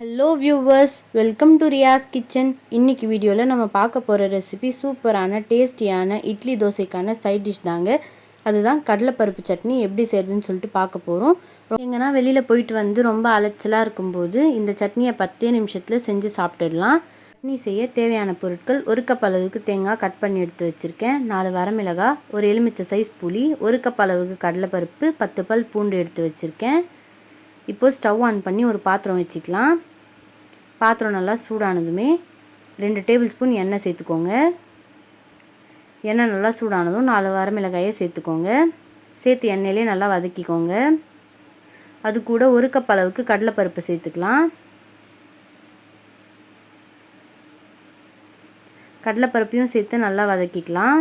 Hello viewers welcome to Riyas kitchen இன்னைக்கு வீடியோவில் நம்ம பார்க்க போகிற ரெசிபி சூப்பரான டேஸ்டியான இட்லி தோசைக்கான சைட் டிஷ் தாங்க. அதுதான் கடலைப்பருப்பு சட்னி எப்படி செய்கிறதுன்னு சொல்லிட்டு பார்க்க போகிறோம் எங்கன்னா வெளியில் போயிட்டு வந்து ரொம்ப அலைச்சலாக இருக்கும்போது இந்த சட்னியை பத்தே நிமிஷத்தில் செஞ்சு சாப்பிட்டுடலாம். சட்னி செய்ய தேவையான பொருட்கள் ஒரு கப் அளவுக்கு தேங்காய் கட் பண்ணி எடுத்து வச்சுருக்கேன். நாலு வரமிளகாய் ஒரு எலுமிச்சை சைஸ் புளி ஒரு கப் அளவுக்கு கடலைப்பருப்பு பத்து பல் பூண்டு எடுத்து வச்சுருக்கேன். இப்போது ஸ்டவ் ஆன் பண்ணி ஒரு பாத்திரம் வச்சுக்கலாம். பாத்திரம் நல்லா சூடானதுமே ரெண்டு டேபிள் ஸ்பூன் எண்ணெய் சேர்த்துக்கோங்க. எண்ணெய் நல்லா சூடானதும் நாலு வரமிளகாயை சேர்த்துக்கோங்க. சேர்த்து எண்ணெயிலே நல்லா வதக்கிக்கோங்க. அது கூட ஒரு கப் அளவுக்கு கடலைப்பருப்பு சேர்த்துக்கலாம். கடலைப்பருப்பையும் சேர்த்து நல்லா வதக்கிக்கலாம்.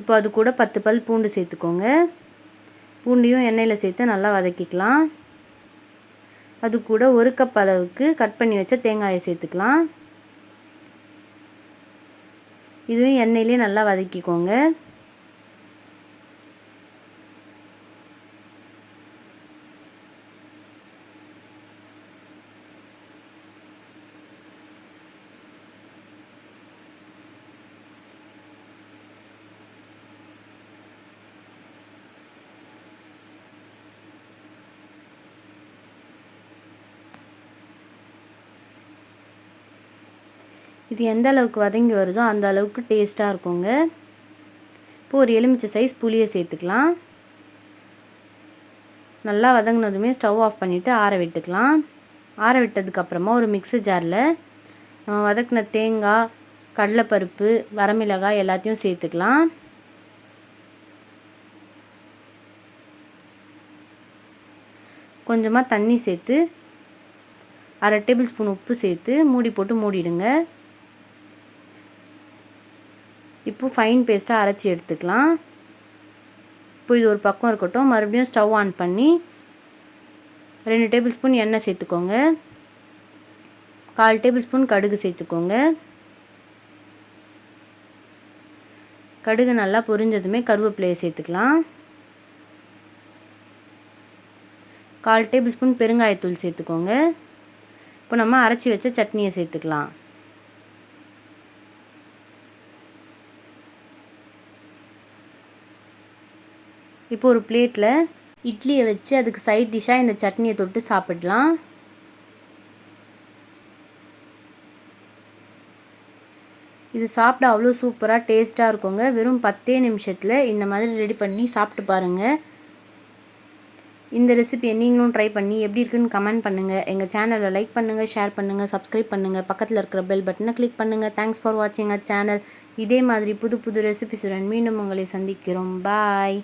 இப்போ அது கூட பத்து பல் பூண்டு சேர்த்துக்கோங்க. பூண்டையும் எண்ணெயில் சேர்த்து நல்லா வதக்கிக்கலாம். அது கூட ஒரு கப் அளவுக்கு கட் பண்ணி வச்ச தேங்காயை சேர்த்துக்கலாம். இதுவும் எண்ணெயிலே நல்லா வதக்கிக்கோங்க. இது எந்த அளவுக்கு வதங்கி வருதோ அந்த அளவுக்கு டேஸ்ட்டாக இருக்குங்க. இப்போ ஒரு எலுமிச்சை சைஸ் புளியை சேர்த்துக்கலாம். நல்லா வதங்கினதுமே ஸ்டவ் ஆஃப் பண்ணிவிட்டு ஆற விட்டுக்கலாம். ஆற விட்டதுக்கப்புறமா ஒரு மிக்ஸி ஜாரில் நம்ம வதக்கின தேங்காய் கடலைப்பருப்பு வரமிளகாய் எல்லாத்தையும் சேர்த்துக்கலாம். கொஞ்சமாக தண்ணி சேர்த்து அரை டேபிள் ஸ்பூன் உப்பு சேர்த்து மூடி போட்டு மூடிடுங்க. இப்போ ஃபைன் பேஸ்ட்டாக அரைச்சி எடுத்துக்கலாம். இப்போ இது ஒரு பக்கம் இருக்கட்டும். மறுபடியும் ஸ்டவ் ஆன் பண்ணி ரெண்டு டேபிள் ஸ்பூன் எண்ணெய் சேர்த்துக்கோங்க. கால் டேபிள் ஸ்பூன் கடுகு சேர்த்துக்கோங்க. கடுகு நல்லா பொரிஞ்சதுமே கருவேப்பிலையை சேர்த்துக்கலாம். கால் டேபிள் ஸ்பூன் பெருங்காயத்தூள் சேர்த்துக்கோங்க. இப்போ நம்ம அரைச்சி வச்ச சட்னியை சேர்த்துக்கலாம். இப்போ ஒரு பிளேட்டில் இட்லியை வச்சு அதுக்கு சைட் டிஷ்ஷாக இந்த சட்னியை தொட்டு சாப்பிடலாம். இது சாப்பிட அவ்வளோ சூப்பராக டேஸ்ட்டாக இருக்குங்க. வெறும் பத்தே நிமிஷத்தில் இந்த மாதிரி ரெடி பண்ணி சாப்பிட்டு பாருங்கள் இந்த ரெசிபியை நீங்களும் ட்ரை பண்ணி எப்படி இருக்குன்னு கமெண்ட் பண்ணுங்கள் எங்கள் சேனலை லைக் பண்ணுங்கள் ஷேர் பண்ணுங்கள் சப்ஸ்கிரைப் பண்ணுங்கள் பக்கத்தில் இருக்கிற பெல் பட்டனை கிளிக் பண்ணுங்கள் தேங்க்ஸ் ஃபார் வாட்சிங் அ சேனல் இதே மாதிரி புது புது ரெசிபிஸுடன் மீண்டும் உங்களை சந்திக்கிறோம். பாய்